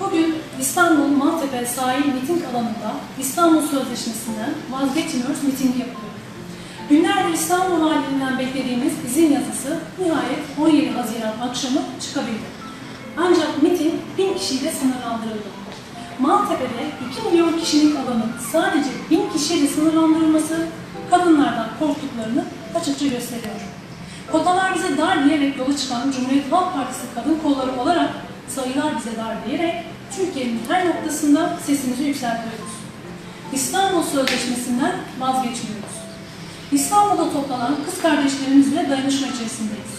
Bugün İstanbul Maltepe Sahil Miting Alanı'nda İstanbul Sözleşmesi'nden vazgeçmiyoruz mitingi yapılıyor. Günlerdir İstanbul Valiliğinden beklediğimiz izin yazısı nihayet 17 Haziran akşamı çıkabildi. Ancak miting 1000 kişiyle sınırlandırıldı. Maltepe'de 2 milyon kişilik alanın sadece 1000 kişiyle sınırlandırılması kadınlardan korktuklarını açıkça gösteriyor. Kotalar bize dar diyerek yola çıkan Cumhuriyet Halk Partisi kadın kolları olarak sayılar bize dar diyerek Türkiye'nin her noktasında sesimizi yükseltiyoruz. İstanbul Sözleşmesi'nden vazgeçmiyoruz. İstanbul'da toplanan kız kardeşlerimizle dayanışma içerisindeyiz.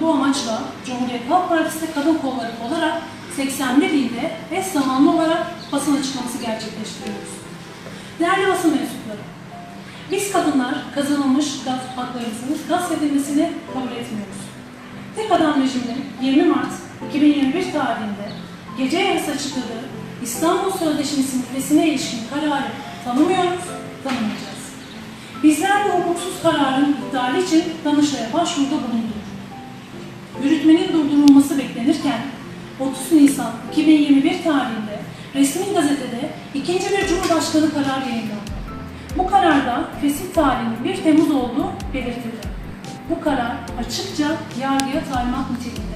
Bu amaçla Cumhuriyet Halk Partisi kadın kolları olarak 81 ilde eş zamanlı olarak basın açıklaması gerçekleştiriyoruz. Değerli basın mensupları, biz kadınlar kazanılmış gaz haklarımızın gasp edilmesini kabul etmiyoruz. Tek adam rejiminin 20 Mart 2021 tarihinde gece yarısı açıkladığı İstanbul Sözleşmesi'nin fesine ilişkin kararı tanımıyoruz, tanımayacağız. Bizler bu hukuksuz kararın iptali için Danıştay'a başvuruda bulunduk. Yürütmenin durdurulması beklenirken 30 Nisan 2021 tarihinde resmi gazetede ikinci bir Cumhurbaşkanı kararı yayınlandı. Bu kararda fesih tarihinin 1 Temmuz olduğu belirtildi. Bu karar açıkça yargıya talimat niteliğindedir.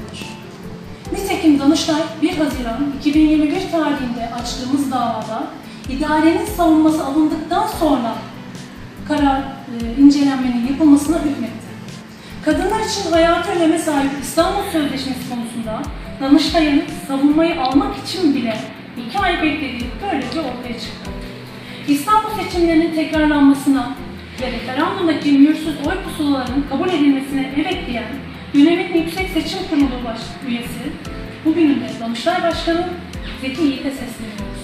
Nitekim Danıştay 1 Haziran 2021 tarihinde açtığımız davada idarenin savunması alındıktan sonra karar e, incelenmenin yapılmasına hükmetti. Kadınlar için hayatı öneme sahip İstanbul Sözleşmesi konusunda Danıştay'ın savunmayı almak için bile iki ay beklediği böylece ortaya çıktı. İstanbul seçimlerinin tekrarlanmasına ve referandumdaki mühürsüz oy pusulalarının kabul edilmesine evet diyen dönemin Yüksek Seçim Başkanı Zeki Yiğit'e sesleniyoruz.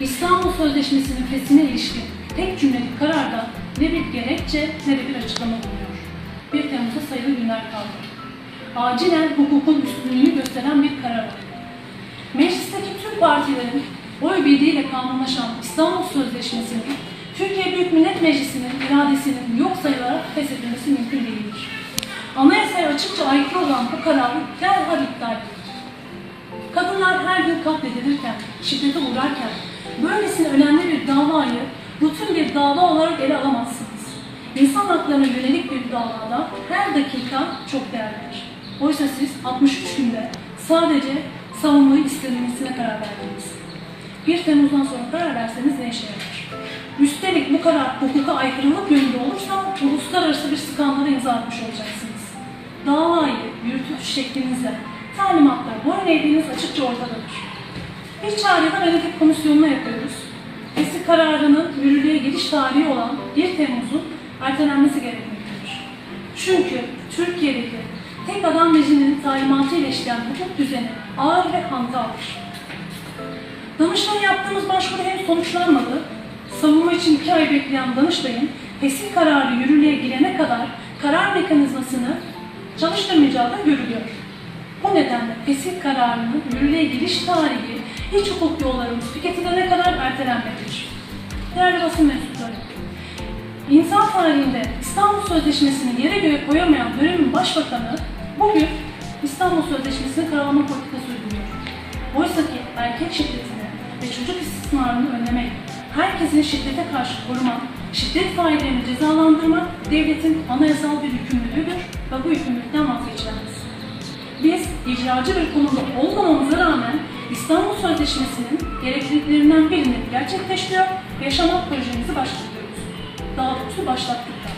İstanbul Sözleşmesi'nin fesine ilişkin tek cümlelik kararda ne bir gerekçe ne de bir açıklama bulunuyor. 1 Temmuz'a sayılı günler kaldı. Acilen hukukun üstünlüğünü gösteren bir karar alındı. Meclisteki tüm partilerin oy birliğiyle kanunlaşan İstanbul Sözleşmesi'nin Türkiye Büyük Millet Meclisi'nin iradesinin yok sayılarak feshedilmesi mümkün değildir. Anayasaya açıkça aykırı olan bu kararı derhal iptal edilir. Kadınlar her gün katledilirken, şiddete uğrarken böylesine önemli bir davayı rutin bir dava olarak ele alamazsınız. İnsan haklarına yönelik bir davada her dakika çok değerlidir. Oysa siz 63 günde sadece savunmayı istediğinizine karar verdiniz. 1 Temmuz'dan sonra karar verseniz ne işe yarar? Üstelik bu karar hukuka aykırılık yönünde olursa uluslararası bir skandala imza atmış olacaksınız. Davayı yürütüş şeklinizle talimatlar boyun eğdiğiniz açıkça ortadadır. Bir çağrıda Venedik Komisyonu'na yapıyoruz. Fesih kararının yürürlüğe giriş tarihi olan 1 Temmuz'un ertelenmesi gerekmektedir. Çünkü Türkiye'deki tek adam rejiminin talimatı ile işleyen hukuk düzeni ağır ve hantaldır. Danıştay'a yaptığımız başvuru henüz sonuçlanmadı. Savunma için iki ay bekleyen Danıştay'ın fesih kararı yürürlüğe girene kadar karar mekanizmasını çalıştırmayacağı da görülüyor. Bu nedenle fesih kararının yürürlüğe giriş tarihi iç hukuk yollarımız tüketilene kadar ertelenmelidir. Değerli basın mensupları, İnsan tarihinde İstanbul Sözleşmesi'ni yere göğe koyamayan dönemin başbakanı bugün İstanbul Sözleşmesi'ni karalama politikası uyguluyor. Oysa ki erkek şiddetini ve çocuk istismarını önlemek, herkesin şiddete karşı korumak, şiddet faillerini cezalandırmak devletin anayasal bir yükümlülüğüdür ve bu yükümlülükten vazgeçilemez. İcracı bir konumda olmamamıza rağmen İstanbul Sözleşmesi'nin gerekliliklerinden birini gerçekleştiriyor ve yaşamak projemizi başlatıyoruz. Daha doğrusu başlattık da.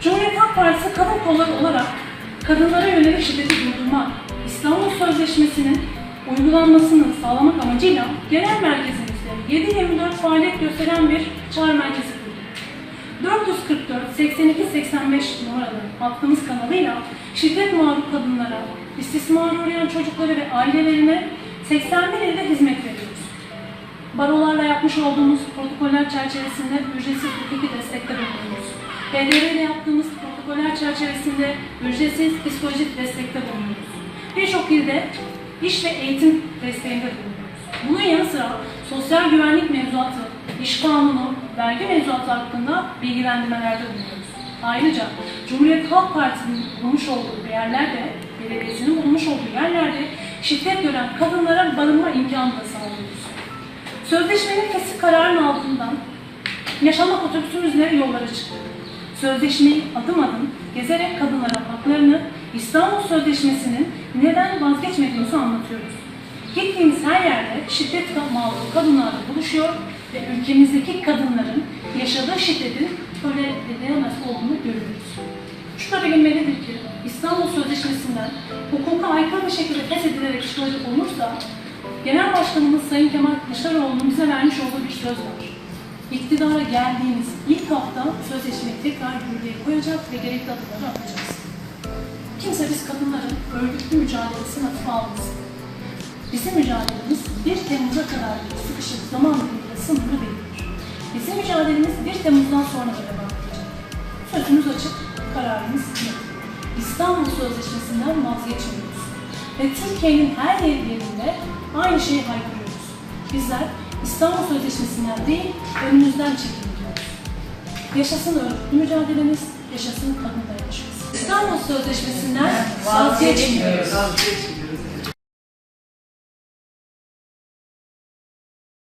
Cumhuriyet Halk Partisi kadın kolları olarak kadınlara yönelik şiddeti durdurmak, İstanbul Sözleşmesi'nin uygulanmasını sağlamak amacıyla genel merkezimizde 7-24 faaliyet gösteren bir çağrı merkezi kurduk. 444 82 85 numaralı hattımız kanalıyla şiddet mağdur kadınlara, istismara uğrayan çocuklara ve ailelerine 81 ilde hizmet veriyoruz. Barolarla yapmış olduğumuz protokoller çerçevesinde ücretsiz hukuki destekte bulunuyoruz. BDR ile yaptığımız protokoller çerçevesinde ücretsiz psikolojik destekte bulunuyoruz. Birçok ilde iş ve eğitim desteğinde bulunuyoruz. Bunun yanı sıra sosyal güvenlik mevzuatı, iş kanunu, vergi mevzuatı hakkında bilgilendirmelerde bulunuyoruz. Ayrıca Cumhuriyet Halk Partisi'nin bulunmuş olduğu yerlerde, belediyesinin bulunmuş olduğu yerlerde şiddet gören kadınlara barınma imkanı da sağlıyoruz. Sözleşmenin kesik kararının altından yaşamak otobüsümüzle yollara çıktık. Sözleşmeyi adım adım gezerek kadınlara haklarını, İstanbul Sözleşmesi'nin neden vazgeçmediğimizi anlatıyoruz. Gittiğimiz her yerde şiddet mağdur kadınlarla buluşuyor ve ülkemizdeki kadınların yaşadığı şiddetin tolere edilemez olduğunu görüyoruz. Şu da bilinmelidir ki İstanbul Sözleşmesi'nden hukuka aykırı bir şekilde feshedilerek çıkılacak olursa Genel Başkanımız Sayın Kemal Kılıçdaroğlu'nun bize vermiş olduğu bir söz var. İktidara geldiğimiz ilk hafta sözleşmeyi tekrar yürürlüğe koyacak ve gerekli adımları atacağız. Kimse biz kadınların örgütlü mücadelesini hafife almasın. Bizim mücadelemiz 1 Temmuz'a kadar sıkışık zaman diliminde sınırlı değildir. Bizim mücadelemiz 1 Temmuz'dan sonra da devam edecek. Sözümüz açık, kararımız net. İstanbul Sözleşmesi'nden vazgeçmiyoruz. Ve Türkiye'nin her yerinde aynı şeyi haykırıyoruz. Bizler İstanbul Sözleşmesi'nden değil, önümüzden çekiliyoruz. Yaşasın örgütlü mücadelemiz, yaşasın kadın dayanışması. İstanbul Sözleşmesi'nden vazgeçmiyoruz. Vazgeçmiyoruz.